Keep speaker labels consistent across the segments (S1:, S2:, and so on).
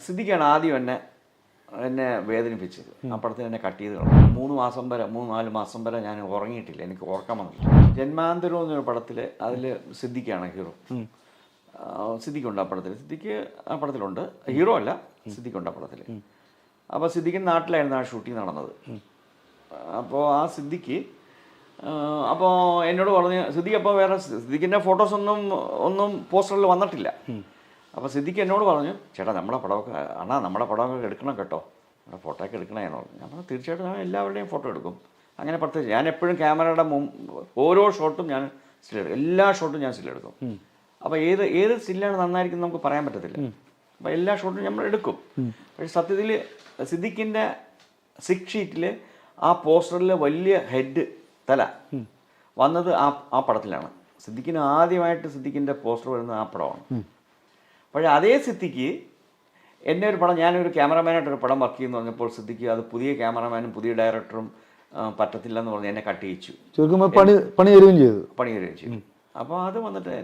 S1: സിദ്ദിഖാണ് ആദ്യം എന്നെ എന്നെ വേദനിപ്പിച്ചത്. അപ്പുറത്തിന് എന്നെ കട്ട് ചെയ്ത് കളഞ്ഞു. മൂന്ന് മാസം വരെ മൂന്ന് നാല് മാസം വരെ ഞാൻ ഉറങ്ങിയിട്ടില്ല. എനിക്ക് ഉറക്കം വന്നിട്ടില്ല. ജന്മാന്തരം എന്നൊരു പടത്തിൽ അതിൽ സിദ്ധിക്കാണ് ഹീറോ. സിദ്ദിഖുണ്ട് ആ പടത്തിൽ സിദ്ദിഖ് ആ പടത്തിലുണ്ട്. ഹീറോ അല്ല സിദ്ദിഖുണ്ട് ആ പടത്തിൽ അപ്പോൾ സിദ്ദിഖിൻ നാട്ടിലായിരുന്നു ആ ഷൂട്ടിംഗ് നടന്നത്. അപ്പോൾ ആ സിദ്ദിഖ് അപ്പോൾ എന്നോട് പറഞ്ഞ് സിദ്ദിഖ് അപ്പോൾ വേറെ സിദ്ദിഖിന്റെ ഫോട്ടോസ് ഒന്നും ഒന്നും പോസ്റ്ററിൽ വന്നിട്ടില്ല. അപ്പോൾ സിദ്ദിഖ് എന്നോട് പറഞ്ഞു ചേട്ടാ നമ്മളെ പടമൊക്കെ അണ്ണാ നമ്മളെ പടമൊക്കെ എടുക്കണം കേട്ടോ. നമ്മുടെ ഫോട്ടോ ഒക്കെ എടുക്കണേ എന്ന് പറഞ്ഞു. ഞാൻ പറഞ്ഞു തീർച്ചയായിട്ടും ഞാൻ എല്ലാവരുടെയും ഫോട്ടോ എടുക്കും. അങ്ങനെ പ്രത്യേകിച്ച് ഞാൻ എപ്പോഴും ക്യാമറയുടെ മുമ്പ് ഓരോ ഷോട്ടും ഞാൻ സ്റ്റിൽ എടുക്കും. എല്ലാ ഷോട്ടും ഞാൻ സ്റ്റിൽ എടുക്കും. അപ്പോൾ ഏത് ഏത് സ്റ്റില്ലാണ് നന്നായിരിക്കും നമുക്ക് പറയാൻ പറ്റത്തില്ല. അപ്പോൾ എല്ലാ ഷോട്ടും നമ്മൾ എടുക്കും. പക്ഷേ സത്യത്തിൽ സിദ്ദിഖിന്റെ സിക്സ് ഷീറ്റിൽ ആ പോസ്റ്ററിൽ വലിയ ഹെഡ് തല വന്നത് ആ ആ പടത്തിലാണ്. സിദ്ദിഖിന് ആദ്യമായിട്ട് സിദ്ദിഖിന്റെ പോസ്റ്റർ വരുന്നത് ആ പടമാണ്. പക്ഷേ അതേ സിദ്ധിക്ക് എന്നെ ഒരു പടം ഞാനൊരു ക്യാമറമാനായിട്ടൊരു പടം വർക്ക് ചെയ്യുന്നു പറഞ്ഞപ്പോൾ സിദ്ധിക്ക് അത് പുതിയ ക്യാമറമാനും പുതിയ ഡയറക്ടറും പറ്റത്തില്ലെന്ന് പറഞ്ഞ് എന്നെ കട്ട് ചെയ്യിച്ചു
S2: ചുരുക്കുമ്പോൾ പണി പണി തരുകയും ചെയ്തു.
S1: പണി തരുകയും ചെയ്തു അപ്പോൾ അത് വന്നിട്ട്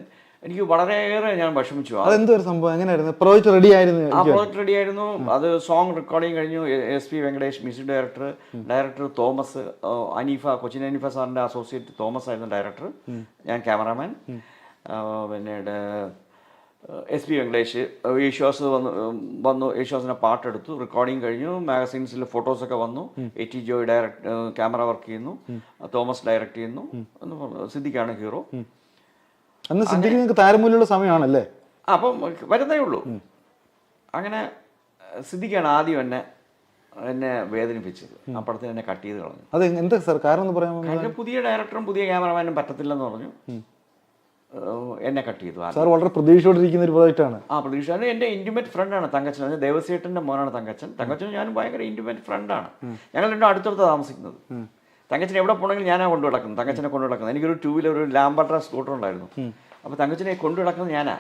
S1: എനിക്ക് വളരെയേറെ ഞാൻ വിഷമിച്ചു.
S2: അതെന്തൊരു സംഭവം? എങ്ങനെയായിരുന്നു? പ്രോജക്റ്റ് റെഡി ആയിരുന്നു
S1: ആ പ്രോജക്റ്റ് റെഡി ആയിരുന്നു. അത് സോങ് റെക്കോർഡിങ് കഴിഞ്ഞു. S P Venkatesh music director director Thomas Aneefa Cochin Aneefa സാറിന്റെ അസോസിയേറ്റ് തോമസ് ആയിരുന്നു ഡയറക്ടർ ഞാൻ ക്യാമറാമാൻ പിന്നീട് എസ് പി വെങ്കടേഷ് യേശുദാസ് വന്നു വന്നു യേശുദാസിന്റെ പാട്ടെടുത്തു റെക്കോർഡിങ് കഴിഞ്ഞു മാഗസീൻസിൽ ഫോട്ടോസൊക്കെ വന്നു A T Joy direct camera work ചെയ്യുന്നു തോമസ് ഡയറക്റ്റ് ചെയ്യുന്നു എന്ന് പറഞ്ഞു. സിദ്ദിഖാണ് ഹീറോ
S2: അന്ന് സിദ്ദിഖ് നിങ്ങൾക്ക് താരമൂല്യമുള്ള സമയമാണല്ലേ?
S1: അപ്പം വരുന്നേ ഉള്ളൂ. അങ്ങനെ സിദ്ദിഖാണ് ആദ്യം എന്നെ എന്നെ വേദനിപ്പിച്ചത്. ആ പടത്തിൽ എന്നെ കട്ട് ചെയ്ത് കളഞ്ഞു.
S2: അത് എന്താ സാർ കാരണം?
S1: പുതിയ ഡയറക്ടറും പുതിയ ക്യാമറമാനും പറ്റത്തില്ലെന്ന് പറഞ്ഞു. എന്നെ കട്ട് ചെയ്തു.
S2: സാർ വളരെ പ്രതീക്ഷയോടിരിക്കുന്ന ഒരു പ്രോജക്റ്റാണ്.
S1: ആ പ്രതീക്ഷ. എന്റെ എന്റെ ഇന്റിമേറ്റ് ഫ്രണ്ടാണ് തങ്കച്ചൻ. അത് ദേവസേട്ടന്റെ മോനാണ് തങ്കച്ചൻ. തങ്കച്ചൻ ഞാനും ഭയങ്കര ഇന്റിമേറ്റ് ഫ്രണ്ടാണ് ഞങ്ങൾ രണ്ടും അടുത്തടുത്ത് താമസിക്കുന്നത്. തങ്കച്ചൻ എവിടെ പോകണമെങ്കിലും ഞാനാ കൊണ്ടു നടക്കുന്നത്. തങ്കച്ചനെ കൊണ്ടു നടക്കുന്നത്. എനിക്കൊരു ടൂ വീലർ ഒരു ലാംബർട്ട സ്കൂട്ടർ ഉണ്ടായിരുന്നു. അപ്പോൾ തങ്കച്ചനെ കൊണ്ടു നടക്കുന്നത് ഞാനാ.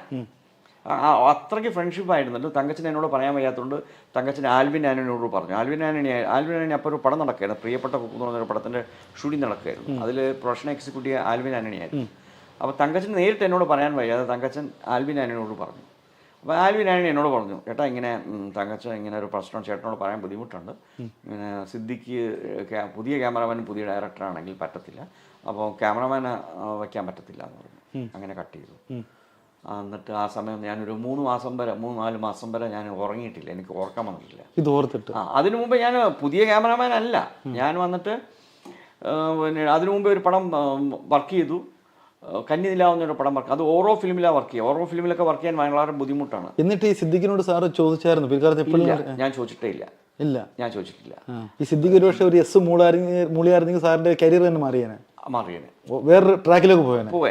S1: അത്രയ്ക്ക് ഫ്രണ്ട്ഷിപ്പ് ആയിരുന്നല്ലോ. തങ്കച്ചൻ എന്നോട് പറയാൻ വയ്യാത്തതുകൊണ്ട് തങ്കച്ചൻ ആൽവിൻ ആനോട് പറഞ്ഞു. ആൽവിൻ ആനണി ആൽവിൻ ആനണി അപ്പോൾ ഒരു പടം നടക്കുകയായിരുന്നു. പ്രിയപ്പെട്ട കുക്ക് എന്ന് പറഞ്ഞൊരു പടത്തിന്റെ ഷൂട്ടിംഗ് നടക്കുകയായിരുന്നു. അതിൽ പ്രൊഫഷണൽ എക്സിക്യൂട്ടീവ് ആൽവിൻ ആനണിയായിരുന്നു അപ്പോൾ തങ്കച്ചൻ നേരിട്ട് എന്നോട് പറയാൻ വയ്യാതെ തങ്കച്ചൻ ആൽവിൻ ആനോട് പറഞ്ഞു. അപ്പോൾ ആൽവിൻ ആനി എന്നോട് പറഞ്ഞു ചേട്ടാ ഇങ്ങനെ തങ്കച്ച തങ്കച്ചൻ ഇങ്ങനെ ഒരു പ്രശ്നം ചേട്ടനോട് പറയാൻ ബുദ്ധിമുട്ടുണ്ട്. ഇങ്ങനെ സിദ്ദിഖ് പുതിയ ക്യാമറമാനും പുതിയ ഡയറക്ടറാണെങ്കിൽ പറ്റത്തില്ല. അപ്പോൾ ക്യാമറമാനെ വയ്ക്കാൻ പറ്റത്തില്ല എന്ന് പറഞ്ഞു. അങ്ങനെ കട്ട് ചെയ്തു. എന്നിട്ട് ആ സമയം ഞാനൊരു മൂന്ന് മാസം വരെ മൂന്ന് നാല് മാസം വരെ ഞാൻ ഉറങ്ങിയിട്ടില്ല. എനിക്ക് ഓർക്കാൻ വന്നിട്ടില്ല.
S2: ഇത് ഓർത്തിട്ട്.
S1: ആ അതിനു മുമ്പ് ഞാൻ പുതിയ ക്യാമറമാൻ അല്ല. ഞാൻ വന്നിട്ട് പിന്നെ അതിനു മുമ്പ് ഒരു പടം വർക്ക് ചെയ്തു. ആ, കന്നിനിലാവുന്നൊരു പടം വർക്ക് അത് ഓരോ ഫിലിമിലാണ് വർക്ക് ചെയ്യുക. ഓരോ ഫിലിമിലൊക്കെ വർക്ക് ചെയ്യാൻ വളരെ ബുദ്ധിമുട്ടാണ്.
S2: എന്നിട്ട് ഈ സിദ്ദിഖിനോട് സാറ് ചോദിച്ചായിരുന്നു. പിൽക്കാലത്ത്
S1: ഞാൻ ചോദിച്ചിട്ടേ ഇല്ല.
S2: ഇല്ല
S1: ഞാൻ ചോദിച്ചിട്ടില്ല.
S2: ഈ സിദ്ദിഖ് ഒരു പക്ഷേ ഒരു എസ് മൂളായിരുന്നെങ്കിൽ മൂളിയായിരുന്നെങ്കിൽ സാറിന്റെ കരിയർ തന്നെ മാറിയേനെ.
S1: മാറിയാണ്
S2: വേറൊരു ട്രാക്കിലേക്ക് പോയേനെ.
S1: പോവാൻ